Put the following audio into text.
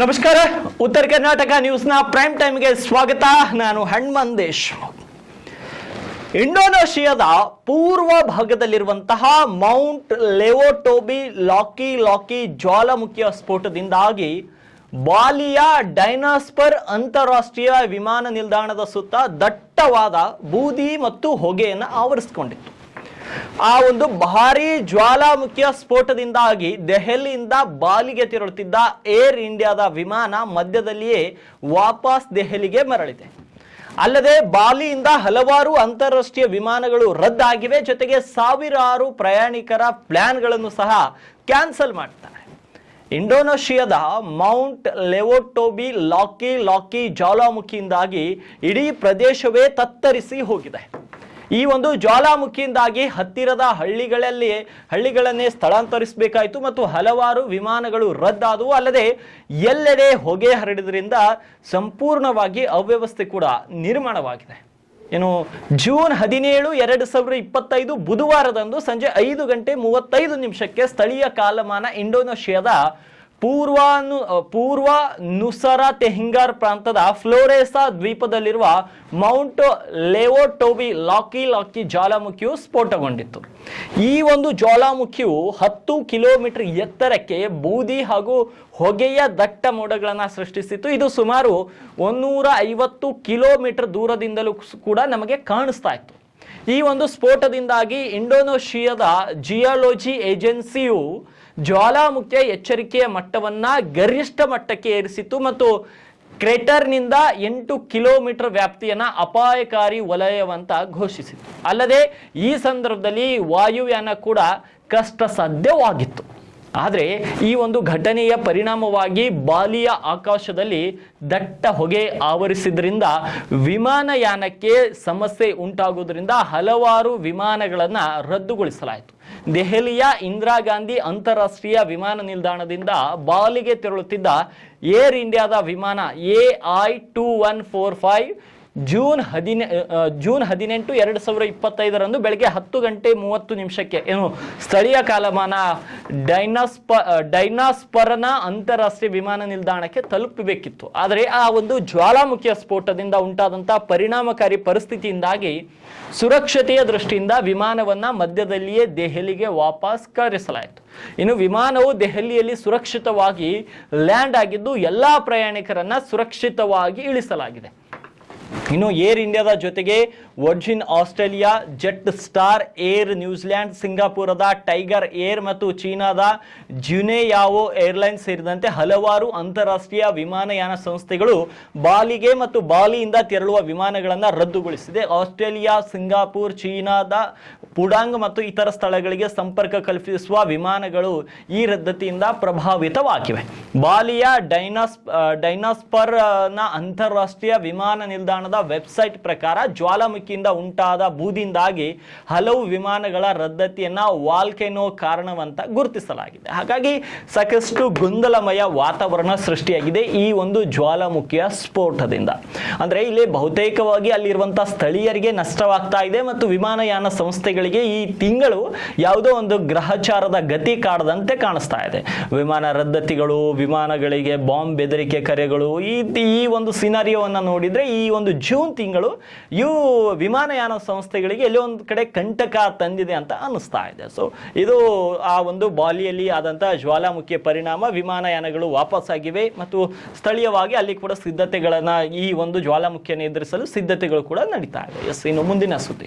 ನಮಸ್ಕಾರ. ಉತ್ತರ ಕರ್ನಾಟಕ ನ್ಯೂಸ್ನ ಪ್ರೈಮ್ ಟೈಮ್ಗೆ ಸ್ವಾಗತ. ನಾನು ಹಣ್ಮಂದೇಶ್. ಇಂಡೋನೇಷಿಯಾದ ಪೂರ್ವ ಭಾಗದಲ್ಲಿರುವಂತಹ ಮೌಂಟ್ ಲೆವೋಟೋಬಿ ಲಾಕಿ ಲಾಕಿ ಜ್ವಾಲಾಮುಖಿಯ ಸ್ಫೋಟದಿಂದಾಗಿ ಬಾಲಿಯ ಡೈನಾಸ್ಪರ್ ಅಂತಾರಾಷ್ಟ್ರೀಯ ವಿಮಾನ ನಿಲ್ದಾಣದ ಸುತ್ತ ದಟ್ಟವಾದ ಬೂದಿ ಮತ್ತು ಹೊಗೆಯನ್ನು ಆವರಿಸಿಕೊಂಡಿತ್ತು. ಆ ಒಂದು ಭಾರಿ ಜ್ವಾಲಾಮುಖಿಯ ಸ್ಫೋಟದಿಂದಾಗಿ ದೆಹಲಿಯಿಂದ ಬಾಲಿಗೆ ತೆರಳುತ್ತಿದ್ದ ಏರ್ ಇಂಡಿಯಾದ ವಿಮಾನ ಮಧ್ಯದಲ್ಲಿಯೇ ವಾಪಸ್ ದೆಹಲಿಗೆ ಮರಳಿದೆ. ಅಲ್ಲದೆ ಬಾಲಿಯಿಂದ ಹಲವಾರು ಅಂತಾರಾಷ್ಟ್ರೀಯ ವಿಮಾನಗಳು ರದ್ದಾಗಿವೆ. ಜೊತೆಗೆ ಸಾವಿರಾರು ಪ್ರಯಾಣಿಕರ ಪ್ಲಾನ್ಗಳನ್ನು ಸಹ ಕ್ಯಾನ್ಸಲ್ ಮಾಡ್ತಾರೆ. ಇಂಡೋನೇಷಿಯಾದ ಮೌಂಟ್ ಲೆವೋಟೋಬಿ ಲಾಕಿ ಲಾಕಿ ಜ್ವಾಲಾಮುಖಿಯಿಂದಾಗಿ ಇಡೀ ಪ್ರದೇಶವೇ ತತ್ತರಿಸಿ ಹೋಗಿದೆ. ಈ ಒಂದು ಜ್ವಾಲಾಮುಖಿಯಿಂದಾಗಿ ಹತ್ತಿರದ ಹಳ್ಳಿಗಳಲ್ಲಿ, ಹಳ್ಳಿಗಳನ್ನೇ ಸ್ಥಳಾಂತರಿಸಬೇಕಾಯಿತು ಮತ್ತು ಹಲವಾರು ವಿಮಾನಗಳು ರದ್ದಾದವು. ಅಲ್ಲದೆ ಎಲ್ಲೆಡೆ ಹೊಗೆ ಹರಡಿದ್ರಿಂದ ಸಂಪೂರ್ಣವಾಗಿ ಅವ್ಯವಸ್ಥೆ ಕೂಡ ನಿರ್ಮಾಣವಾಗಿದೆ. ಏನು ಜೂನ್ ಹದಿನೇಳು, ಎರಡು ಸಾವಿರದ ಇಪ್ಪತ್ತೈದು ಬುಧವಾರದಂದು ಸಂಜೆ ಐದು ಗಂಟೆ ಮೂವತ್ತೈದು ನಿಮಿಷಕ್ಕೆ ಸ್ಥಳೀಯ ಕಾಲಮಾನ ಇಂಡೋನೇಷಿಯಾದ ಪೂರ್ವಾನು ಪೂರ್ವ ನುಸರ ತೆಹಿಂಗಾರ್ ಪ್ರಾಂತದ ಫ್ಲೋರೆಸಾ ದ್ವೀಪದಲ್ಲಿರುವ ಮೌಂಟ್ ಲೆವೋಟೋಬಿ ಲಾಕಿ ಲಾಕಿ ಜ್ವಾಲಾಮುಖಿಯು ಸ್ಫೋಟಗೊಂಡಿತ್ತು. ಈ ಒಂದು ಜ್ವಾಲಾಮುಖಿಯು ಹತ್ತು ಕಿಲೋಮೀಟರ್ ಎತ್ತರಕ್ಕೆ ಬೂದಿ ಹಾಗೂ ಹೊಗೆಯ ದಟ್ಟ ಮೋಡಗಳನ್ನು ಸೃಷ್ಟಿಸಿತ್ತು. ಇದು ಸುಮಾರು ಒಂದೂರ ಐವತ್ತು ಕಿಲೋಮೀಟರ್ ದೂರದಿಂದಲೂ ಕೂಡ ನಮಗೆ ಕಾಣಿಸ್ತಾ ಇತ್ತು. ಈ ಒಂದು ಸ್ಫೋಟದಿಂದಾಗಿ ಇಂಡೋನೇಷಿಯಾದ ಜಿಯಾಲಜಿ ಏಜೆನ್ಸಿಯು ಜ್ವಾಲಾಮುಖಿಯ ಎಚ್ಚರಿಕೆಯ ಮಟ್ಟವನ್ನು ಗರಿಷ್ಠ ಮಟ್ಟಕ್ಕೆ ಏರಿಸಿತು ಮತ್ತು ಕ್ರೇಟರ್ನಿಂದ ಎಂಟು ಕಿಲೋಮೀಟರ್ ವ್ಯಾಪ್ತಿಯನ್ನ ಅಪಾಯಕಾರಿ ವಲಯವಂತ ಘೋಷಿಸಿತು ಅಲ್ಲದೆ ಈ ಸಂದರ್ಭದಲ್ಲಿ ವಾಯುಯಾನ ಕೂಡ ಕಷ್ಟ ಸಾಧ್ಯವಾಗಿತ್ತು ಆದರೆ ಈ ಒಂದು ಘಟನೆಯ ಪರಿಣಾಮವಾಗಿ ಬಾಲಿಯ ಆಕಾಶದಲ್ಲಿ ದಟ್ಟ ಹೊಗೆ ಆವರಿಸಿದ್ರಿಂದ ವಿಮಾನಯಾನಕ್ಕೆ ಸಮಸ್ಯೆ ಉಂಟಾಗುವುದರಿಂದ ಹಲವಾರು ವಿಮಾನಗಳನ್ನು ರದ್ದುಗೊಳಿಸಲಾಯಿತು. ದೆಹಲಿಯ ಇಂದಿರಾ ಗಾಂಧಿ ಅಂತಾರಾಷ್ಟ್ರೀಯ ವಿಮಾನ ನಿಲ್ದಾಣದಿಂದ ಬಾಲಿಗೆ ತೆರಳುತ್ತಿದ್ದ ಏರ್ ಇಂಡಿಯಾದ ವಿಮಾನ A I two one four five June ಹದಿನೆ June ಹದಿನೆಂಟು ಎರಡು ಸಾವಿರ ಇಪ್ಪತ್ತೈದರಂದು ಬೆಳಗ್ಗೆ ಹತ್ತು ಗಂಟೆ ಮೂವತ್ತು ನಿಮಿಷಕ್ಕೆ, ಏನು ಸ್ಥಳೀಯ ಕಾಲಮಾನ ಡೈನಾಸ್ಪ ಡೈನಾಸ್ಪರ್ನ ಅಂತಾರಾಷ್ಟ್ರೀಯ ವಿಮಾನ ನಿಲ್ದಾಣಕ್ಕೆ ತಲುಪಬೇಕಿತ್ತು. ಆದರೆ ಆ ಒಂದು ಜ್ವಾಲಾಮುಖಿಯ ಸ್ಫೋಟದಿಂದ ಉಂಟಾದಂಥ ಪರಿಣಾಮಕಾರಿ ಪರಿಸ್ಥಿತಿಯಿಂದಾಗಿ ಸುರಕ್ಷತೆಯ ದೃಷ್ಟಿಯಿಂದ ವಿಮಾನವನ್ನು ಮಧ್ಯದಲ್ಲಿಯೇ ದೆಹಲಿಗೆ ವಾಪಸ್ ಕರೆಸಲಾಯಿತು. ಇನ್ನು ವಿಮಾನವು ದೆಹಲಿಯಲ್ಲಿ ಸುರಕ್ಷಿತವಾಗಿ ಲ್ಯಾಂಡ್ ಆಗಿದ್ದು ಎಲ್ಲಾ ಪ್ರಯಾಣಿಕರನ್ನ ಸುರಕ್ಷಿತವಾಗಿ ಇಳಿಸಲಾಗಿದೆ. ಇನ್ನು ಏರ್ ಇಂಡಿಯಾದ ಜೊತೆಗೆ Virgin Australia, Jetstar Air New Zealand, ಸಿಂಗಾಪುರದ Tiger air ಮತ್ತು ಚೀನಾದ ಜುನೆಯಾವೋ ಏರ್ಲೈನ್ಸ್ ಸೇರಿದಂತೆ ಹಲವಾರು ಅಂತಾರಾಷ್ಟ್ರೀಯ ವಿಮಾನಯಾನ ಸಂಸ್ಥೆಗಳು ಬಾಲಿಗೆ ಮತ್ತು ಬಾಲಿಯಿಂದ ತೆರಳುವ ವಿಮಾನಗಳನ್ನು ರದ್ದುಗೊಳಿಸಿದೆ. ಆಸ್ಟ್ರೇಲಿಯಾ, ಸಿಂಗಾಪುರ್, ಚೀನಾದ ಪುಡಾಂಗ್ ಮತ್ತು ಇತರ ಸ್ಥಳಗಳಿಗೆ ಸಂಪರ್ಕ ಕಲ್ಪಿಸುವ ವಿಮಾನಗಳು ಈ ರದ್ದತಿಯಿಂದ ಪ್ರಭಾವಿತವಾಗಿವೆ. ಬಾಲಿಯ ಡೈನಾಸ್ ಡೈನಾಸ್ಪರ್ನ ಅಂತಾರಾಷ್ಟ್ರೀಯ ವಿಮಾನ ನಿಲ್ದಾಣದ ವೆಬ್ಸೈಟ್ ಪ್ರಕಾರ ಜ್ವಾಲಾಮುಖಿಯಿಂದ ಉಂಟಾದ ಬೂದಿಂದಾಗಿ ಹಲವು ವಿಮಾನಗಳ ರದ್ದತಿಯನ್ನ ವಾಲ್ಕೆನೋ ಕಾರಣವಂತ ಗುರುತಿಸಲಾಗಿದೆ. ಹಾಗಾಗಿ ಸಾಕಷ್ಟು ಗೊಂದಲಮಯ ವಾತಾವರಣ ಸೃಷ್ಟಿಯಾಗಿದೆ ಈ ಒಂದು ಜ್ವಾಲಾಮುಖಿಯ ಸ್ಫೋಟದಿಂದ. ಅಂದ್ರೆ ಇಲ್ಲಿ ಬಹುತೇಕವಾಗಿ ಅಲ್ಲಿರುವಂತಹ ಸ್ಥಳೀಯರಿಗೆ ನಷ್ಟವಾಗ್ತಾ ಇದೆ ಮತ್ತು ವಿಮಾನಯಾನ ಸಂಸ್ಥೆಗಳಿಗೆ ಈ ತಿಂಗಳು ಯಾವುದೋ ಒಂದು ಗ್ರಹಚಾರದ ಗತಿ ಕಾಡದಂತೆ ಕಾಣಿಸ್ತಾ ಇದೆ. ವಿಮಾನ ರದ್ದತಿಗಳು, ವಿಮಾನಗಳಿಗೆ ಬಾಂಬ್ ಬೆದರಿಕೆ ಕರೆಗಳು, ಈ ಈ ಒಂದು ಸಿನಾರಿಯೋವನ್ನು ನೋಡಿದ್ರೆ ಈ ಒಂದು ಜೂನ್ ತಿಂಗಳು ಇವು ವಿಮಾನಯಾನ ಸಂಸ್ಥೆಗಳಿಗೆ ಎಲ್ಲೋ ಒಂದು ಕಡೆ ಕಂಟಕ ತಂದಿದೆ ಅಂತ ಅನ್ನಿಸ್ತಾ ಇದೆ. ಸೊ ಇದು ಆ ಒಂದು ಬಾಲಿಯಲ್ಲಿ ಆದಂಥ ಜ್ವಾಲಾಮುಖಿಯ ಪರಿಣಾಮ ವಿಮಾನಯಾನಗಳು ವಾಪಸ್ಸಾಗಿವೆ ಮತ್ತು ಸ್ಥಳೀಯವಾಗಿ ಅಲ್ಲಿ ಕೂಡ ಸಿದ್ಧತೆಗಳನ್ನು ಈ ಒಂದು ಜ್ವಾಲಾಮುಖಿಯನ್ನು ಎದುರಿಸಲು ಸಿದ್ಧತೆಗಳು ಕೂಡ ನಡೀತಾ ಇದೆ ಎಸ್ ಇನ್ನು ಮುಂದಿನ ಸುದ್ದಿ.